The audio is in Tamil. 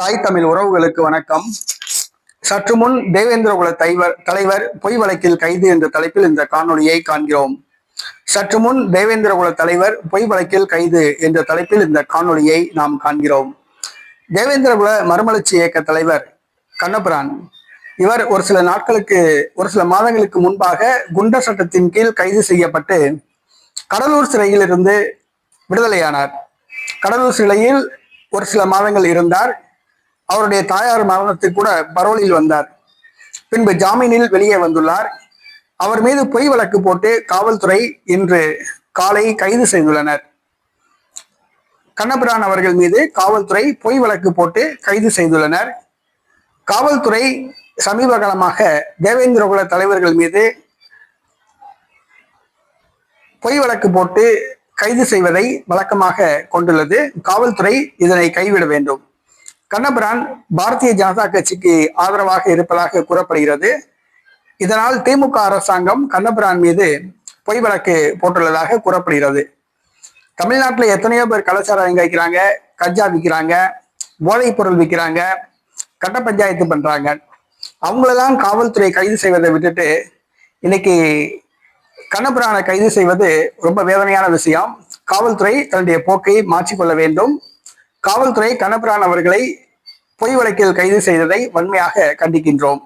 தாய் தமிழ் உறவுகளுக்கு வணக்கம். சற்று முன் தேவேந்திரகுல தலைவர் தலைவர் பொய் வழக்கில் கைது என்ற தலைப்பில் இந்த காணொலியை காண்கிறோம். சற்று முன் தேவேந்திரகுல தலைவர் பொய் வழக்கில் கைது என்ற தலைப்பில் இந்த காணொலியை நாம் காண்கிறோம். தேவேந்திரகுல மறுமலர்ச்சி இயக்க தலைவர் கண்ணபிரான் இவர் ஒரு சில நாட்களுக்கு ஒரு சில மாதங்களுக்கு முன்பாக குண்டர் சட்டத்தின் கீழ் கைது செய்யப்பட்டு கடலூர் சிறையில் இருந்து விடுதலையானார். கடலூர் சிலையில் ஒரு சில மாதங்கள் இருந்தார். அவருடைய தாயார் மரணத்துக்கு கூட பரோலில் வந்தார். பின்பு ஜாமீனில் வெளியே வந்துள்ளார். அவர் மீது பொய் வழக்கு போட்டு காவல்துறை இன்று காலை கைது செய்துள்ளனர். கண்ணபிரான் அவர்கள் மீது காவல்துறை பொய் வழக்கு போட்டு கைது செய்துள்ளனர். காவல்துறை சமீப காலமாக தேவேந்திரகுல தலைவர்கள் மீது பொய் வழக்கு போட்டு கைது செய்வதை வழக்கமாக கொண்டுள்ளது. காவல்துறை இதனை கைவிட வேண்டும். கண்ணபிரான் பாரதிய ஜனதா கட்சிக்கு ஆதரவாக இருப்பதாக கூறப்படுகிறது. இதனால் திமுக அரசாங்கம் கண்ணபிரான் மீது பொய் வழக்கு போட்டுள்ளதாக கூறப்படுகிறது. தமிழ்நாட்டில் எத்தனையோ பேர் கலாச்சாரம் வைக்கிறாங்க கஞ்சா விற்கிறாங்க போதைப் பொருள் விற்கிறாங்க கட்ட பஞ்சாயத்து பண்றாங்க. அவங்களெல்லாம் காவல்துறை கைது செய்வதை விட்டுட்டு இன்னைக்கு கண்ணபிரானை கைது செய்வது ரொம்ப வேதனையான விஷயம். காவல்துறை தன்னுடைய போக்கை மாற்றிக்கொள்ள வேண்டும். காவல்துறை கண்ணபிரான் அவர்களை பொய் வழக்கில் கைது செய்ததை வன்மையாக கண்டிக்கின்றோம்.